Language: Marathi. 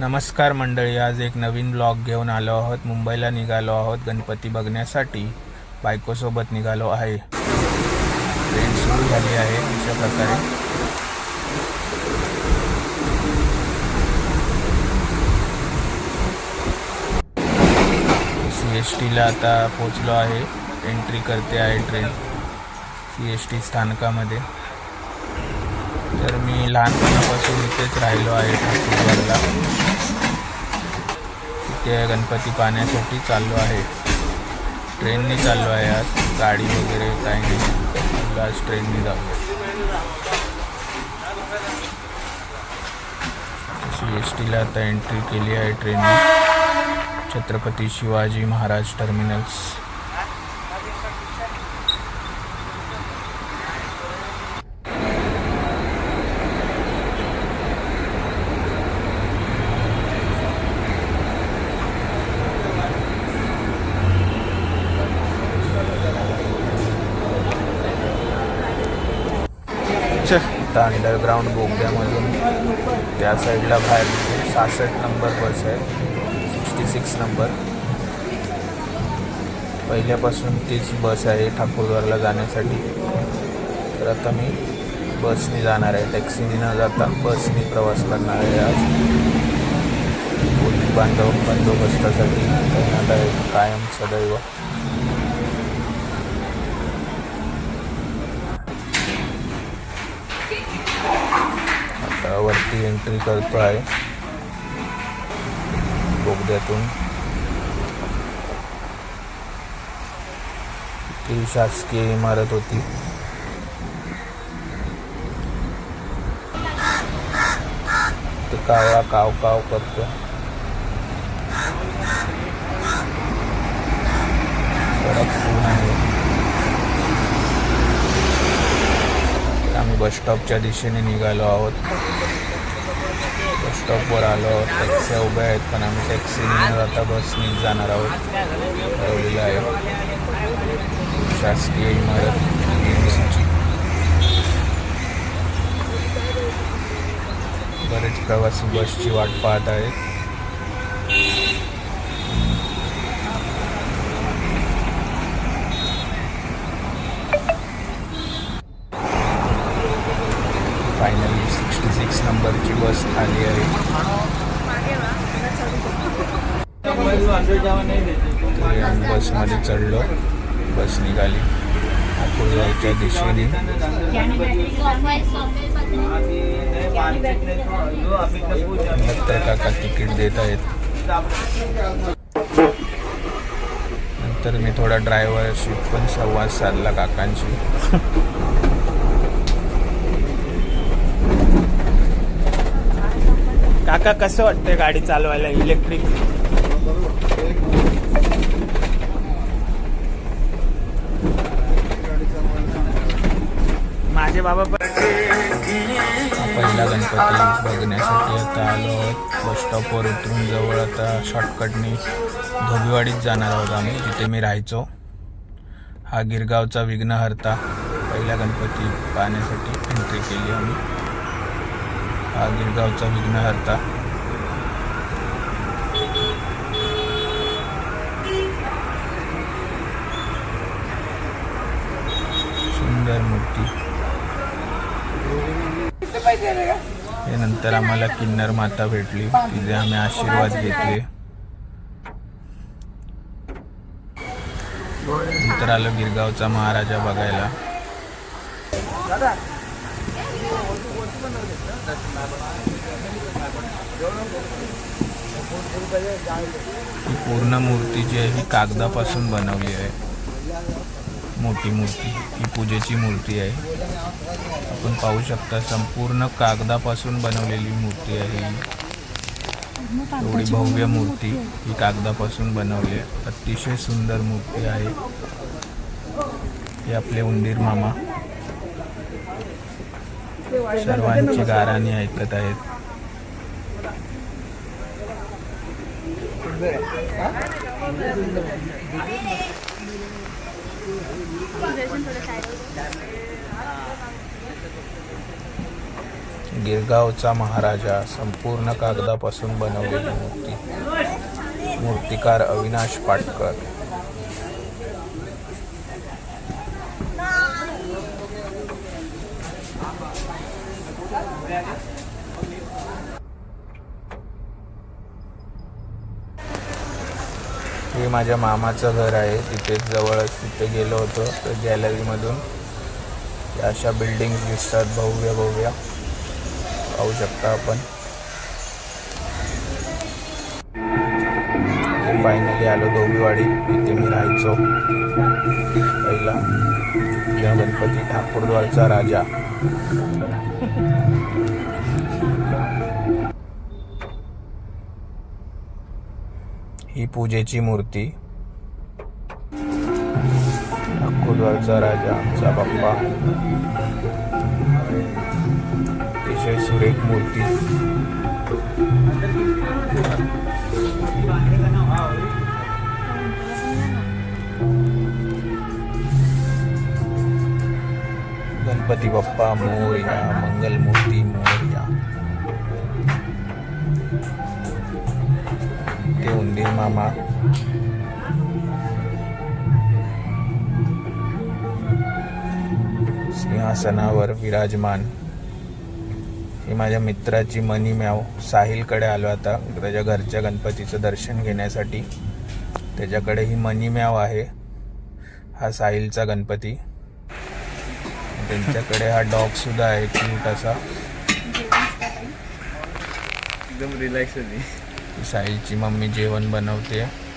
नमस्कार मंडळी आज एक नवीन ब्लॉग घेऊन आलो आहोत. मुंबईला निघालो आहोत. गणपती बघण्यासाठी बायकोसोबत निघालो आहे. ट्रेन सुरू झाली आहे अशा प्रकारे. सी एस टीला आता पोचलो आहे. एंट्री करते आहे ट्रेन सी एस टी स्थानकामध्ये. तर मी लहानपणापासून इथेच राहिलो आहे ठाकूरवाडला. तिथे गणपती पाहण्यासाठी चाललो आहे. ट्रेनने चाललो आहे आज. गाडी वगैरे काही नाही. आज ट्रेनने जाऊ सी एस टीला आता एंट्री केली आहे ट्रेनने. छत्रपती शिवाजी महाराज टर्मिनल्स आता अंडरग्राऊंड बोगद्यामधून त्या साईडला बाहेर सहासष्ट नंबर बस आहे. सिक्स्टी सिक्स नंबर पहिल्यापासून तीच बस आहे ठाकूरद्वारला जाण्यासाठी. तर आता मी बसने जाणार आहे. टॅक्सीने न जाता बसने प्रवास करणार आहे आज. पोलीस बांधव बंदोबस्तासाठी तैनात आहे कायम सदैव. आता वरती एंट्री करतो आहे बोगद्यातून ती शासकीय इमारत होती. ते कावळा काव काव करतो सडक पूर्ण आहे. बसस्टॉपच्या बस स्टॉपच्या दिशेने निघालो आहोत. बस स्टॉपवर आलो आहोत. टॅक्स्या उभ्या आहेत पण आम्ही टॅक्सीने आता बसने जाणार आहोत. ठरवलेलं आहे. शासकीय इमारत. बरेच प्रवासी बसची वाट पाहत आहेत फायनली सिक्स्टी सिक्स नंबरची बस आली आहे तरी आम्ही बसमध्ये चढलो. बस निघाली. अकोल्याच्या दिशेने. नंतर काका तिकीट देत आहेत नंतर मी थोडा ड्रायव्हरशी पण संवाद साधला काकांशी. काका कसं वाटतंय गाडी चालवायला? इलेक्ट्रिक माझे बाबा पहिला गणपती बघण्यासाठी आता आलो. बस स्टॉपवर उतरून जवळ आता शॉर्टकटनी धोबीवाडीत जाणार आहोत आम्ही. जिथे मी राहायचो. हा गिरगावचा विघ्नहर्ता पहिला गणपती पाहण्यासाठी एंट्री केली आम्ही. हा गिरगावचा विघ्नहर्ता. सुंदर मूर्ती. हे नंतर आम्हाला किन्नर माता भेटली. तिथे आम्ही आशीर्वाद घेतले. नंतर आलो गिरगावचा महाराजा बघायला. पूर्ण मूर्ती जी आहे ही कागदापासून बनवली आहे. मोठी मूर्ती. ही पूजेची मूर्ती आहे. आपण पाहू शकता संपूर्ण कागदापासून बनवलेली मूर्ती आहे ही. एवढी भव्य मूर्ती ही कागदापासून बनवली. आहे अतिशय सुंदर मूर्ती आहे. हे आपले उंदीर मामा. सर्वांची गाराणी ऐकत आहेत. गिरगावचा महाराजा संपूर्ण कागदापासून बनवलेली मूर्ती. मूर्तिकार अविनाश पाटकर. गॅलरी माझ्या मामाचं घर आहे. तिथेच जवळच तिथे गेलो होतो तर गॅलरीमधून. अशा बिल्डिंग दिसतात भव्य भव्य. पाहू शकता आपण. फायनली आलो धोबीवाडी इथे मी राहायचो. पहिला या गणपती ठाकूरद्वारचा राजा. ही पूजेची मूर्ती. ठाकूरद्वारचा राजा आमचा बाप्पा. अतिशय सुरेख मूर्ती. गणपती बाप्पा मोरया मंगलमूर्ती मोर ते उंदीर मामा. सिंहासनावर विराजमान. ही माझ्या मित्राची मनी म्याव साहिलकडे आलो आता त्याच्या घरच्या गणपतीचं दर्शन घेण्यासाठी. त्याच्याकडे ही मनी म्याव आहे हा साहिलचा गणपती. त्यांच्याकडे हा डॉग सुद्धा आहे क्यूट असा. एकदम रिलॅक्स होती साईची मम्मी जेवण बनवते.